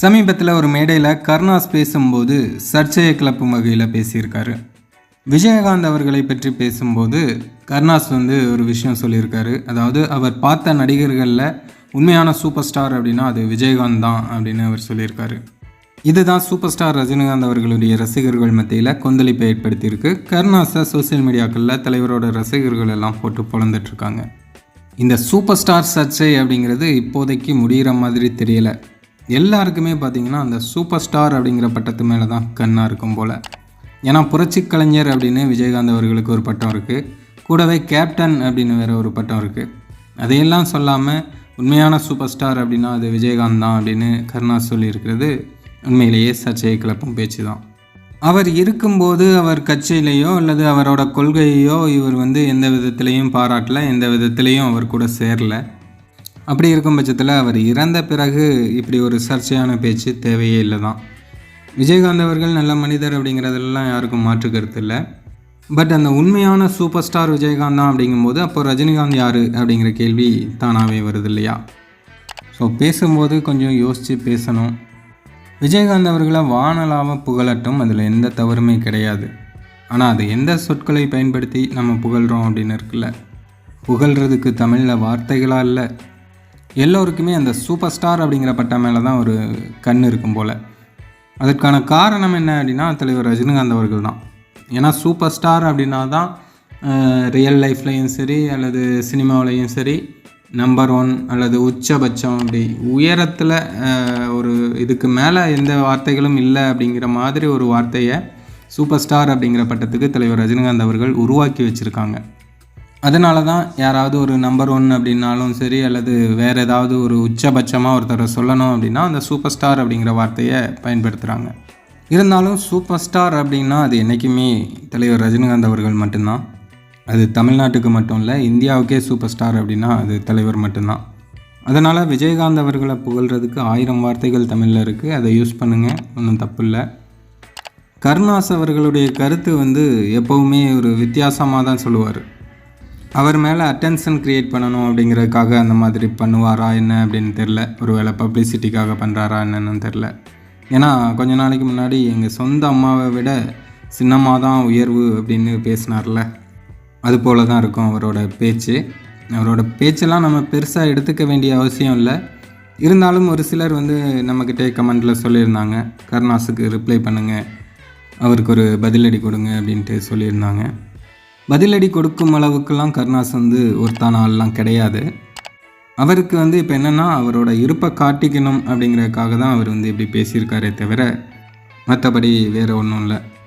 சமீபத்தில் ஒரு மேடையில் கருணாஸ் பேசும்போது சர்ச்சையை கிளப்பும் வகையில் பேசியிருக்காரு. விஜயகாந்த் அவர்களை பற்றி பேசும்போது கருணாஸ் வந்து ஒரு விஷயம் சொல்லியிருக்காரு. அதாவது அவர் பார்த்த நடிகர்களில் உண்மையான சூப்பர் ஸ்டார் அப்படின்னா அது விஜயகாந்த் தான் அப்படின்னு அவர் சொல்லியிருக்காரு. இதுதான் சூப்பர் ஸ்டார் ரஜினிகாந்த் அவர்களுடைய ரசிகர்கள் மத்தியில் கொந்தளிப்பை ஏற்படுத்தியிருக்கு. கருணாஸை சோசியல் மீடியாக்களில் தலைவரோட ரசிகர்கள் எல்லாம் போட்டு பொழந்துட்டுருக்காங்க இந்த சூப்பர் ஸ்டார் சர்ச்சை அப்படிங்கிறது இப்போதைக்கு முடிகிற மாதிரி தெரியலை. எல்லாருக்குமே பார்த்தீங்கன்னா அந்த சூப்பர் ஸ்டார் அப்படிங்கிற பட்டத்து மேலே தான் கண்ணாக இருக்கும் போல். ஏன்னா புரட்சி கலைஞர் அப்படின்னு விஜயகாந்த் அவர்களுக்கு ஒரு பட்டம் இருக்குது கூடவே கேப்டன் அப்படின்னு வேற ஒரு பட்டம் இருக்குது அதையெல்லாம் சொல்லாமல் உண்மையான சூப்பர் ஸ்டார் அப்படின்னா அது விஜயகாந்த் தான் அப்படின்னு கருணா சொல்லியிருக்கிறது. உண்மையிலேயே சர்ச்சையை கிளப்பும் பேச்சு தான். அவர் இருக்கும்போது அவர் கட்சியிலேயோ அல்லது அவரோட கொள்கையோ இவர் வந்து எந்த விதத்திலையும் பாராட்டல எந்த விதத்திலையும் அவர் கூட சேரல. அப்படி இருக்கும் பட்சத்தில் அவர் இறந்த பிறகு இப்படி ஒரு சர்ச்சையான பேச்சு தேவையே இல்லை தான் விஜயகாந்த் அவர்கள் நல்ல மனிதர் அப்படிங்கிறதெல்லாம் யாருக்கும் மாற்று கருத்து இல்லை. பட் அந்த உண்மையான சூப்பர் ஸ்டார் விஜயகாந்த் தான் அப்படிங்கும்போது அப்போ ரஜினிகாந்த் யார் அப்படிங்கிற கேள்வி தானாகவே வருது இல்லையா? ஸோ பேசும்போது கொஞ்சம் யோசித்து பேசணும். விஜயகாந்த் அவர்களை வானலாக புகழட்டும் அதில் எந்த தவறுமே கிடையாது. ஆனால் அது எந்த சொற்களை பயன்படுத்தி நம்ம புகழ்கிறோம் அப்படின்னு இருக்குல்ல. புகழ்கிறதுக்கு தமிழில் வார்த்தைகளாக இல்லை. எல்லோருக்குமே அந்த சூப்பர் ஸ்டார் அப்படிங்கிற பட்டம் மேலே தான் ஒரு கண் இருக்கும் போல். அதற்கான காரணம் என்ன அப்படின்னா தலைவர் ரஜினிகாந்த் அவர்கள் தான். ஏன்னா சூப்பர் ஸ்டார் அப்படின்னா தான் ரியல் லைஃப்லேயும் சரி அல்லது சினிமாவிலையும் சரி நம்பர் ஒன் அல்லது உச்சபட்சம் அப்படி உயரத்தில் ஒரு இதுக்கு மேலே எந்த வார்த்தைகளும் இல்லை அப்படிங்கிற மாதிரி ஒரு வார்த்தையை சூப்பர் ஸ்டார் அப்படிங்கிற பட்டத்துக்கு தலைவர் ரஜினிகாந்த் அவர்கள் உருவாக்கி வச்சுருக்காங்க. அதனால தான் யாராவது ஒரு நம்பர் ஒன் அப்படின்னாலும் சரி அல்லது வேறு ஏதாவது ஒரு உச்சபட்சமாக ஒருத்தரை சொல்லணும் அப்படின்னா அந்த சூப்பர் ஸ்டார் அப்படிங்கிற வார்த்தையை பயன்படுத்துகிறாங்க இருந்தாலும் சூப்பர் ஸ்டார் அப்படின்னா அது என்றைக்குமே தலைவர் ரஜினிகாந்த் அவர்கள் மட்டும்தான். அது தமிழ்நாட்டுக்கு மட்டும் இல்லை இந்தியாவுக்கே சூப்பர் ஸ்டார் அப்படின்னா அது தலைவர் மட்டும்தான். அதனால் விஜயகாந்த் அவர்களை புகழ்கிறதுக்கு ஆயிரம் வார்த்தைகள் தமிழில் இருக்குது அதை யூஸ் பண்ணுங்கள் ஒன்றும் தப்பு இல்லை. கருணாஸ் அவர்களுடைய கருத்து வந்து எப்போவுமே ஒரு வித்தியாசமாக தான் சொல்லுவார். அவர் மேலே அட்டென்ஷன் க்ரியேட் பண்ணணும் அப்படிங்கிறதுக்காக அந்த மாதிரி பண்ணுவாரா என்ன அப்படின்னு தெரில ஒரு வேளை பப்ளிசிட்டிக்காக பண்ணுறாரா என்னன்னு தெரில ஏன்னா கொஞ்ச நாளைக்கு முன்னாடி எங்கள் சொந்த அம்மாவை விட சின்னம்மா தான் உயர்வு அப்படின்னு பேசினார்ல. அது போல தான் இருக்கும் அவரோட பேச்சு. அவரோட பேச்செல்லாம் நம்ம பெருசாக எடுத்துக்க வேண்டிய அவசியம் இல்லை. இருந்தாலும் ஒரு சிலர் வந்து நம்மக்கிட்டே கமெண்ட்டில் சொல்லியிருந்தாங்க. கருணாஸுக்கு ரிப்ளை பண்ணுங்கள் அவருக்கு ஒரு பதிலடி கொடுங்க அப்படின்ட்டு சொல்லியிருந்தாங்க. பதிலடி கொடுக்கும் அளவுக்கெல்லாம் கருணாஸ் வந்து ஒருத்தான ஆள்லாம் கிடையாது. அவருக்கு வந்து இப்போ என்னென்னா அவரோட இருப்பை காட்டிக்கணும் அப்படிங்கிறதுக்காக தான் அவர் வந்து இப்படி பேசியிருக்காரே தவிர மற்றபடி வேறு ஒன்றும் இல்லை.